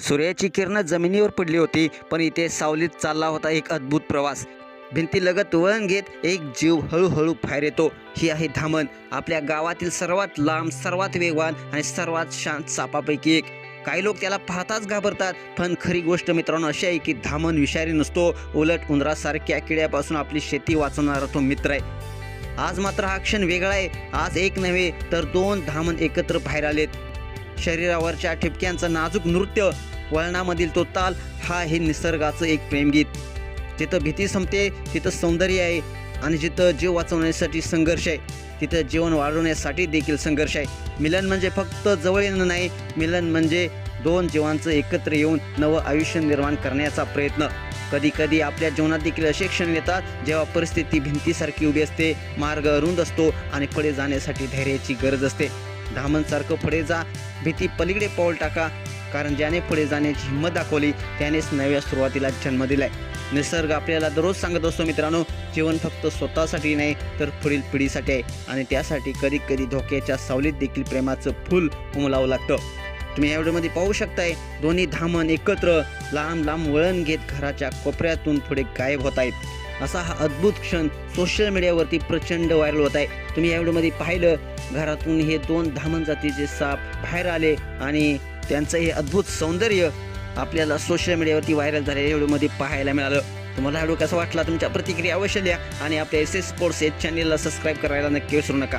सूर्याची किरणं जमिनीवर पडली होती पण इथे सावलीत चालला होता एक अद्भुत प्रवास. भिंतीलगत वळण घेत एक जीव हळूहळू बाहेर येतो. ही आहे धामण. आपल्या गावातील सर्वात लांब सर्वात वेगवान आणि सर्वात शांत सापापैकी एक. काही लोक त्याला पाहताच घाबरतात पण खरी गोष्ट मित्रांनो अशी आहे की धामण विषारी नसतो. उलट उंदरासारख्या किड्यापासून आपली शेती वाचवणारा तो मित्र आहे. आज मात्र हा क्षण वेगळा आहे. आज एक नव्हे तर दोन धामण एकत्र बाहेर आलेत. शरीरावरच्या ठिपक्यांचं नाजूक नृत्य वळणामधील तो ताल हा हे निसर्गाचं एक प्रेमगीत. जिथं भीती संपते तिथं सौंदर्य आहे आणि जिथं जीव वाचवण्यासाठी संघर्ष आहे तिथं जीवन वाढवण्यासाठी देखील संघर्ष आहे. मिलन म्हणजे फक्त जवळ येणं नाही मिलन म्हणजे दोन जीवांचं एकत्र येऊन नवं आयुष्य निर्माण करण्याचा प्रयत्न. कधी कधी आपल्या जीवनात देखील असे क्षण येतात जेव्हा परिस्थिती भिंतीसारखी उभी असते मार्ग अरुंद असतो आणि पुढे जाण्यासाठी धैर्याची गरज असते. धामणसारखं पुढे जा. भीती पलीकडे पाऊल टाका. कारण ज्याने पुढे जाण्याची हिंमत दाखवली त्यानेच नव्या सुरुवातीला जन्म दिलाय. निसर्ग आपल्याला दररोज सांगत असतो मित्रांनो जीवन फक्त स्वतःसाठी नाही तर पुढील पिढीसाठी आहे. आणि त्यासाठी कधी कधी धोक्याच्या सावलीत देखील प्रेमाचं फूल उमलावं लागतं. तुम्ही या व्हिडिओमध्ये पाहू शकताय दोन्ही धामण एकत्र लांब लांब वळण घेत घराच्या कोपऱ्यातून पुढे गायब होत आहेत. असा हा अद्भुत क्षण सोशल मीडियावरती प्रचंड व्हायरल होत आहे. तुम्ही या व्हिडिओमध्ये पाहिलं घरातून हे दोन धामण जातीचे साप बाहेर आले आणि त्यांचं हे अद्भुत सौंदर्य आपल्याला सोशल मीडियावरती व्हायरल झालेल्या व्हिडिओमध्ये पाहायला मिळालं. तुम्हाला व्हिडिओ कसा वाटला? तुमच्या प्रतिक्रिया अवश्य द्या आणि आपल्या एस एस स्पोर्ट्स या चॅनेलला सबस्क्राईब करायला नक्की विसरू नका.